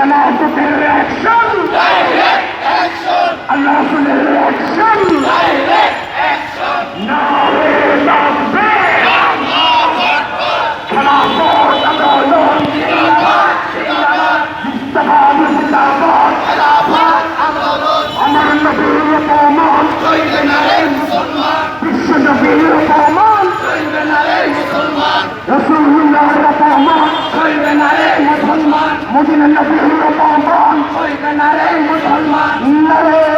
Allah action! Allah action! Now we love faith! Allah for God! Allah for the Lord! Allah for! Allah for! মুসলিম নবী প্রাণ হইবে না রে মুসলমান। না রে